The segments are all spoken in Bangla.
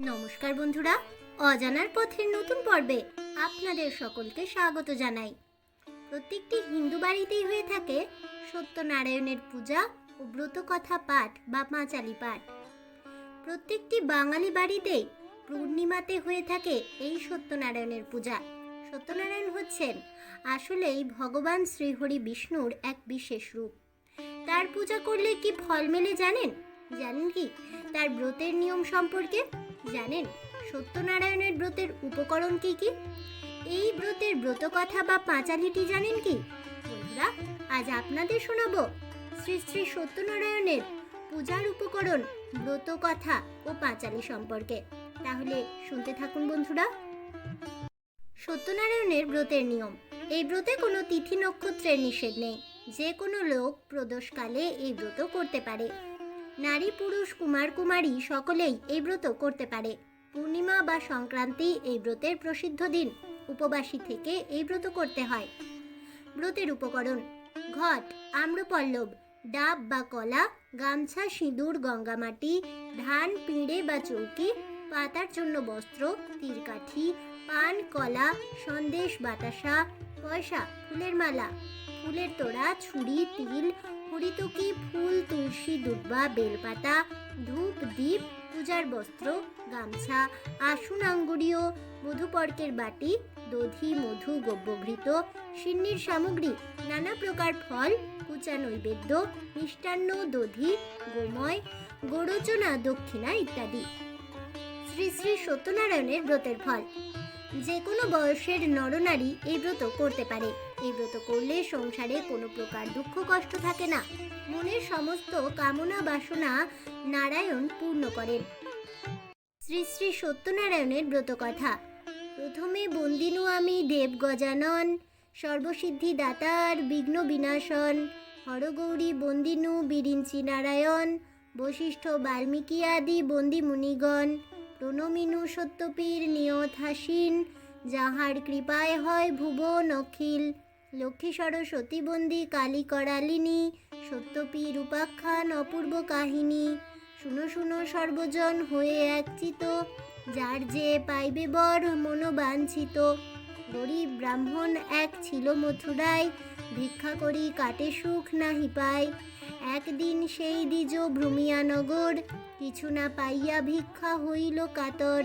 নমস্কার বন্ধুরা, অজানার পথের নতুন পর্বে আপনাদের সকলকে স্বাগত জানাই। প্রত্যেকটি হিন্দু বাড়িতেই হয়ে থাকে সত্যনারায়ণের পূজা ও ব্রতকথা পাঠ বা পাঁচালি পাঠ। প্রত্যেকটি বাঙালি বাড়িতেই পূর্ণিমাতে হয়ে থাকে এই সত্যনারায়ণের পূজা। সত্যনারায়ণ হচ্ছেন আসলেই ভগবান শ্রীহরি বিষ্ণুর এক বিশেষ রূপ। তার পূজা করলে কি ফল মেলে জানেন? জানেন কি? তার ব্রতের নিয়ম সম্পর্কে জানেন, সত্যনারায়ণের ব্রতের উপকরণ কি কি? এই ব্রতের ব্রত কথা বা পাঁচালিটি জানেন কি? বন্ধুরা, আজ আপনাদের শোনাবো শ্রী শ্রী সত্যনারায়ণের পূজার উপকরণ ব্রত কথা ও পাঁচালি সম্পর্কে। তাহলে শুনতে থাকুন বন্ধুরা। সত্যনারায়ণের ব্রতের নিয়ম, এই ব্রতে কোনো তিথি নক্ষত্রের নিষেধ নেই। যে কোনো লোক প্রদোষকালে এই ব্রত করতে পারে। নারী, পুরুষ, কুমার, কুমারী সকলেই এই ব্রত করতে পারে। পূর্ণিমা বা সংক্রান্তি এই ব্রতের প্রসিদ্ধ দিন। উপবাসী থেকে এই ব্রত করতে হয়। ব্রতের উপকরণ, ঘট, আম্রপল্লব, ডাব বা কলা, গামছা, সিঁদুর, গঙ্গামাটি, ধান, পিঁড়ে বা চৌকি, পাতার জন্য বস্ত্র, তীরকাঠি, পান, কলা, সন্দেশ, বাতাসা, পয়সা, ফুলের মালা। ফুলের তোড়া, ছুরি, তিল হরিতকি ফুল, তুলসী দুব্বা বেলপাতা, ধূপ দ্বীপ পূজার বস্ত্র, গামছা, আসুন আঙ্গুরীয়, মধুপর্কের বাটি, দধি, মধু, গব্যঘৃত, সিন্নির সামগ্রী, নানা প্রকার ফল, কুচা নৈবেদ্য, মিষ্টান্ন, দধি, গোময়, গোরচনা, দক্ষিণা ইত্যাদি। শ্রী শ্রী সত্যনারায়ণের ব্রতের ফল। যে কোনো বয়সের নরনারী এই ব্রত করতে পারে। এই ব্রত করলে সংসারে কোনো প্রকার দুঃখ, কষ্ট থাকে না। মনের সমস্ত কামনা, বাসনা নারায়ণ পূর্ণ করেন। শ্রী শ্রী সত্যনারায়ণের ব্রত কথা। প্রথমে বন্দিনু আমি দেব গজানন, সর্বসিদ্ধি দাতার বিঘ্ন বিনাশন, হরগৌরী বন্দিনু বিরিঞ্চি নারায়ণ, বশিষ্ঠ বাল্মীকি আদি বন্দি মুনিগণ প্রণমিনু সত্যপীর নিয়ত হাসিন, যাহার কৃপায় হয় ভুবন অখিল। লক্ষ্মী সরস্বতী বন্দি কালী করালিনী, সত্যপীর উপাখ্যান অপূর্ব কাহিনী। শুনো শুনো সর্বজন হয়ে একচিত, যার যে পাইবে বর মনোবাঞ্ছিত। গরিব ব্রাহ্মণ এক ছিল মথুরায় ভিক্ষা করি কাটে সুখ নাহি পায় একদিন সেই দ্বিজ ভ্রমিয়ানগর কিছু না পাইয়া ভিক্ষা হইল কাতর।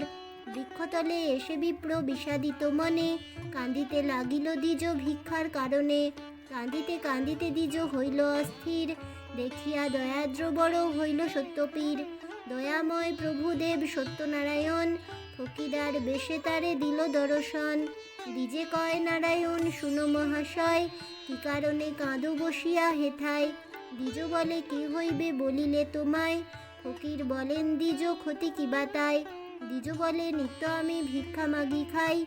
বৃক্ষতলে এসে বিপ্র বিষাদিত মনে, কান্দিতে লাগিল দ্বিজ ভিক্ষার কারণে। কান্দিতে কান্দিতে দ্বিজ হইল অস্থির, দেখিয়া দয়াদ্র বড় হইল সত্যপীর। দয়াময় প্রভুদেব সত্যনারায়ণ, ফকিরার বেশে তারে দিল দর্শন। দ্বিজে কয় নারায়ণ, শুনো মহাশয় কি কারণে কাঁদো বসিয়া হেথায়? দ্বিজ বলে, কি হইবে বলিলে তোমায়? ফকির বলেন, দ্বিজ ক্ষতি কি বাতায় দ্বিজ বলে, নিত্য আমি ভিক্ষা মাগি খাই,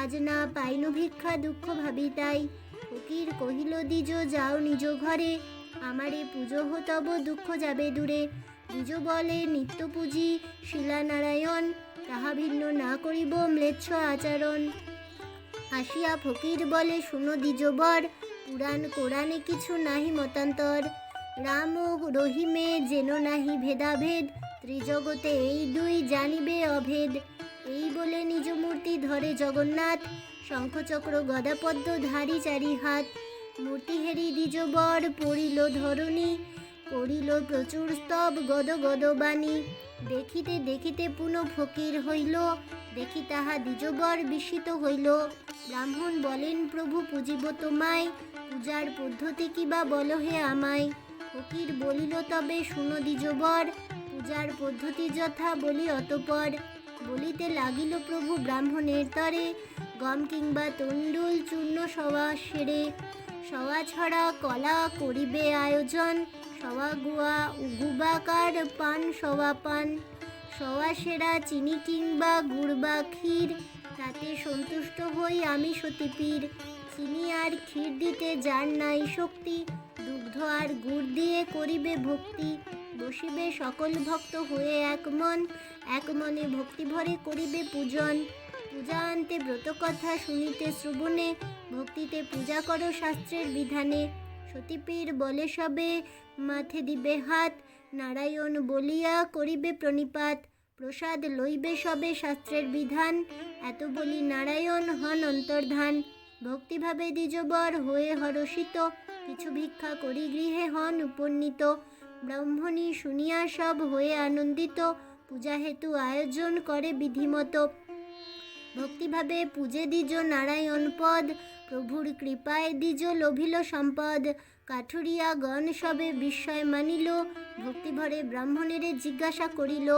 আজ না পাইনু ভিক্ষা দুঃখ ভাবি তাই। ফকির কহিল, দ্বিজ, যাও নিজ ঘরে, আমারে পুজো হতব দুঃখ যাবে দূরে। দ্বিজ বলে, নিত্য পুঁজি শিলানারায়ণ তাহা ভিন্ন না করিব ম্লেচ্ছ আচরণ। আসিয়া ফকির বলে, শুনো দ্বিজবর পুরাণ কোরআনে কিছু নাহি মতান্তর। রাম ও রহিমে যেন নাহি ভেদাভেদ, ত্রিজগতে এই দুই জানিবে অভেদ। এই বলে নিজ মূর্তি ধরে জগন্নাথ, শঙ্খচক্র গদাপদ্ম ধারি চারি হাত মূর্তি হেরি দ্বিজবর পড়িল ধরণী করিল প্রচুর স্তব গদ গদ বাণী। দেখিতে দেখিতে পুনঃ ফকির হইল, দেখি তাহা দ্বিজবর বিস্মিত হইল। ব্রাহ্মণ বলেন, প্রভু পুজিব তোমায় পূজার পদ্ধতি কিবা বল হে আমায়? ফকির বলিল, তবে শুনো দ্বিজবর, পূজার পদ্ধতি যথা বলি অতপর। বলিতে লাগিল প্রভু ব্রাহ্মণের তরে, গম কিংবা তণ্ডুল চূর্ণ সওয়া সেরে। সওয়া ছড়া কলা করিবে আয়োজন, সওয়া গুয়া উগুবাকার পান সওয়া পান। সওয়া সেরা চিনি কিংবা গুড় বা ক্ষীর, তাতে সন্তুষ্ট হই আমি সতীপীর। চিনি আর ক্ষীর দিতে যার নাই শক্তি, দুগ্ধ আর গুড় দিয়ে করিবে ভক্তি। বসিবে সকল ভক্ত হয়ে এক মন, এক মনে ভক্তি ভরে করিবে পূজন। পূজা আনতে ব্রত কথা শুনিতে শ্রবণে, ভক্তিতে পূজা করো শাস্ত্রের বিধানে। সতীপীর বলে সবে, মাথে দিবে হাত, নারায়ণ বলিয়া করিবে প্রণিপাত। প্রসাদ লইবে সবে শাস্ত্রের বিধান, এত বলি নারায়ণ হন অন্তর্ধান। ভক্তিভাবে দ্বিজবর হয়ে হরষিত, কিছু ভিক্ষা করি গৃহে হন উপনীত। ব্রাহ্মণী শুনিয়া সব হয়ে আনন্দিত, পূজা হেতু আয়োজন করে বিধিমত। ভক্তিভাবে পূজে দ্বিজ নারায়ণ পদ, প্রভুর কৃপায় দ্বিজ লোভিল সম্পদ। কাঠুরিয়া গণ সবে বিস্ময় মানিল, ভক্তিভরে ব্রাহ্মণের জিজ্ঞাসা করিল,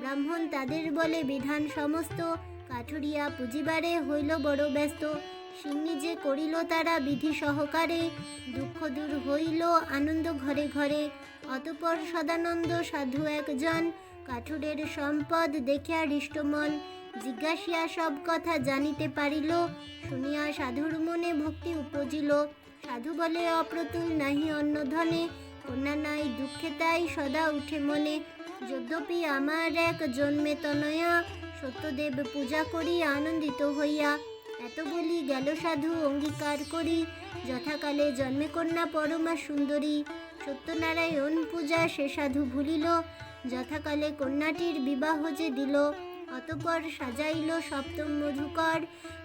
ব্রাহ্মণ তাদের বলে বিধান সমস্ত, কাঠুরিয়া পুঁজিবারে হইল বড় ব্যস্ত। সিন্নি যে করিল তারা বিধি সহকারে, দুঃখ দূর হইল আনন্দ ঘরে ঘরে। অতপর সদানন্দ সাধু একজন কাঠুরের সম্পদ দেখিয়া হৃষ্টমন জিজ্ঞাসিয়া সব কথা জানিতে পারিল, শুনিয়া সাধুর মনে ভক্তি উপজিল। সাধু বলে, অপ্রতুল নাহি অন্য ধনে, কন্যা নাই দুঃখে তাই সদা উঠে মনে। যদ্যপি আমার এক জন্মে তনয়া, সত্যদেব পূজা করি আনন্দিত হইয়া। এত বলি গেল সাধু, অঙ্গীকার করি। যথাকালে জন্মে কন্যা পরমা সুন্দরী। সত্যনারায়ণ পূজা সে সাধু ভুলিল। যথাকালে কন্যাটির বিবাহ যে দিল। অতপর সাজাইল সপ্তম মধুকর।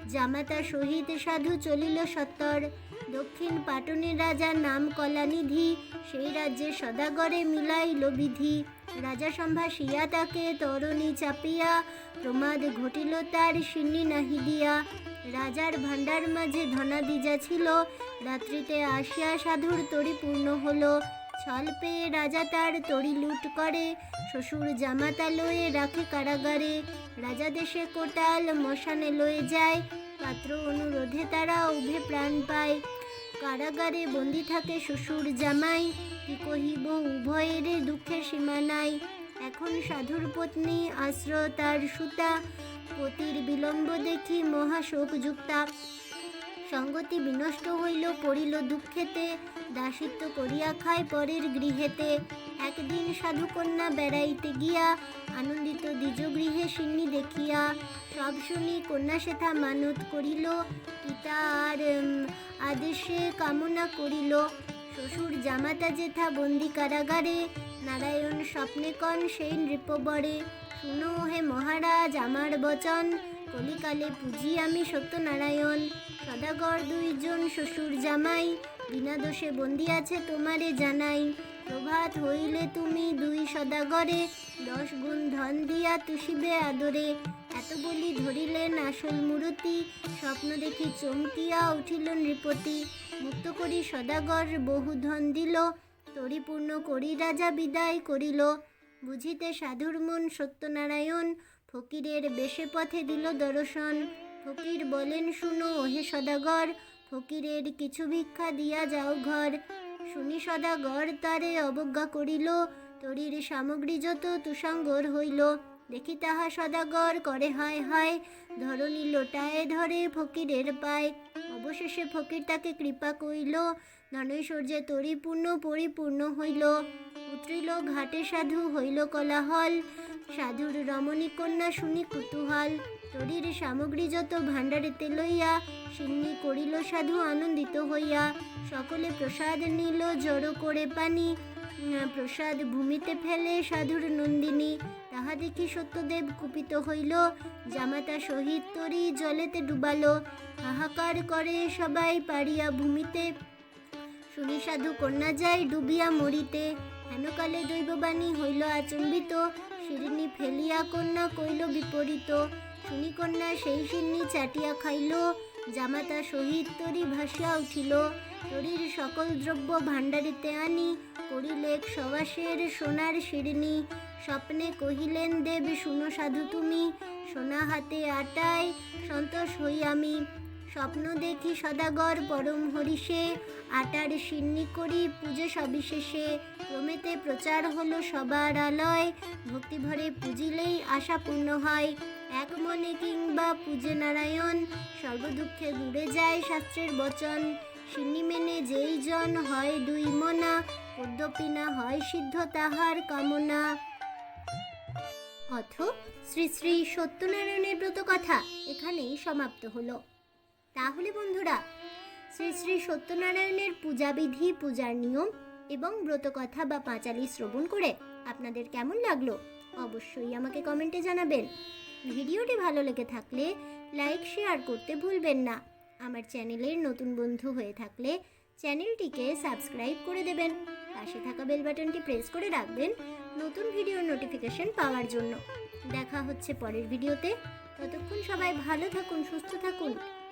জামাতা সহিত সাধু চলিল সত্তর। দক্ষিণ পাটনের রাজার নাম কলানিধি। সেই রাজ্যে সদাগরে মিলাইল বিধি। রাজা সম্ভাসিয়া তাকে তরণী চাপিয়া। প্রমাদ ঘটিল তার সিন্নি নাহি দিয়া। রাজার ভাণ্ডার মাঝে ধনাদিজা ছিল। রাত্রিতে আসিয়া সাধুর তরি পূর্ণ হলো। ছল পেয়ে রাজা তার তরি লুট করে। শ্বশুর জামাতা লয়ে রাখে কারাগারে। রাজা দেশে কোটাল মশানে লয়ে যায়। পাত্র অনুরোধে তারা উভে প্রাণ পায়। কারাগারে বন্দি থাকে শ্বশুর জামাই। কি কহিব উভয়ের দুঃখের সীমা নাই। এখন সাধুর পত্নী আশ্র তার সুতা, পতির বিলম্ব দেখি মহাশোক যুক্তা সঙ্গতি বিনষ্ট হইল, পড়িল দুঃখেতে, দাসিত্ব করিয়া খায় পরের গৃহেতে। একদিন সাধুকন্যা বেড়াইতে গিয়া, আনন্দিত দ্বিজ গৃহে সিন্নি দেখিয়া, সব শুনি কন্যা সেথা মানত করিল পিতা আর আদেশে কামনা করিল। শ্বশুর জামাতা যেথা বন্দি কারাগারে নারায়ণ স্বপ্নে কন সেই নৃপবরে, শুনো হে মহারাজ, আমার বচন, কলিকালে পুজি আমি সত্যনারায়ণ। সদাগর দুইজন শ্বশুর জামাই, বিনা দোষে বন্দি আছে তোমারে জানাই। প্রভাত হইলে তুমি দুই সদাগরে, দশ গুণ ধন দিয়া তুষিবে আদরে। এত বলি ধরিলেন আসল মূরতি, স্বপ্ন দেখি চমকিয়া উঠিল নৃপতি। মুক্ত করি সদাগর বহু ধন দিল তরিপূর্ণ করি রাজা বিদায় করিল। বুঝিতে সাধুর মন সত্যনারায়ণ, ফকিরের বেশে পথে দিল দর্শন। ফকির বলেন, শুনো ওহে সদাগর, ফকিরের কিছু ভিক্ষা দিয়া যাও ঘর। শুনি সদাগর তারে অবজ্ঞা করিল, তরির সামগ্রী যত তুষাঙ্গর হইল। দেখি তাহা সদাগর করে হায় হায়, ধরণী লোটায় ধরে ফকিরের পায়। অবশেষে ফকির তাকে কৃপা কইল ধনৈশ্বর্যে তরিপূর্ণ পরিপূর্ণ হইল। উতরিল ঘাটে সাধু হইল কলাহল। সাধুর রমণী কন্যা শুনি কুতূহল। তরির সামগ্রী যত ভাণ্ডারেতে লইয়া, সিন্নি করিল সাধু আনন্দিত হইয়া। সকলে প্রসাদ নিল জড়ো করে পানি। প্রসাদ ভূমিতে ফেলে সাধুর নন্দিনী। তাহা দেখি সত্যদেব কুপিত হইল। জামাতা সহিত তরি জলেতে ডুবালো। হাহাকার করে সবাই পারিয়া ভূমিতে শুনি সাধু কন্যা যায় ডুবিয়া মরিতে। হেনকালে দৈববাণী হইল আচম্বিত শিরিনি ফেলিয়া কন্যা কইল বিপরীত। শুনি কন্যা সেই সিন্নি চাটিয়া খাইল, জামাতা সহিত তরি ভাসিয়া উঠিল। তরির সকল দ্রব্য ভাণ্ডারিতে আনি, করিলেক সবাসের সোনার শিরনি স্বপ্নে কহিলেন, দেব, শুনো সাধু তুমি, সোনা হাতে আটায়, সন্তোষ হই আমি। স্বপ্ন দেখি সদাগর, পরম হরিষে। আটার সিন্নি করি পুজো সবিশেষে। ক্রমেতে প্রচার হলো সবার আলয়। ভক্তিভরে পুজিলেই আশা পূর্ণ হয়। এক মনে কিংবা পূজে নারায়ণ। সর্বদুঃখে দূরে যায় শাস্ত্রের বচন। সিন্নি মেনে যেই জন হয় দুই মনা। পদ্যপি না হয় সিদ্ধ তাহার কামনা। অথ শ্রী শ্রী সত্যনারায়ণের ব্রত কথা এখানেই সমাপ্ত হলো। তাহলে বন্ধুরা, শ্রী শ্রী সত্যনারায়ণের পূজাবিধি, পূজার নিয়ম এবং ব্রতকথা বা পাঁচালি শ্রবণ করে আপনাদের কেমন লাগল অবশ্যই আমাকে কমেন্টে জানাবেন। ভিডিওটি ভালো লেগে থাকলে লাইক, শেয়ার করতে ভুলবেন না। আমার চ্যানেলের নতুন বন্ধু হয়ে থাকলে চ্যানেলটিকে সাবস্ক্রাইব করে দেবেন। পাশে থাকা বেল বাটনটি প্রেস করে রাখবেন নতুন ভিডিওর নোটিফিকেশন পাওয়ার জন্য। দেখা হচ্ছে পরের ভিডিওতে। ততক্ষণ সবাই ভালো থাকুন, সুস্থ থাকুন।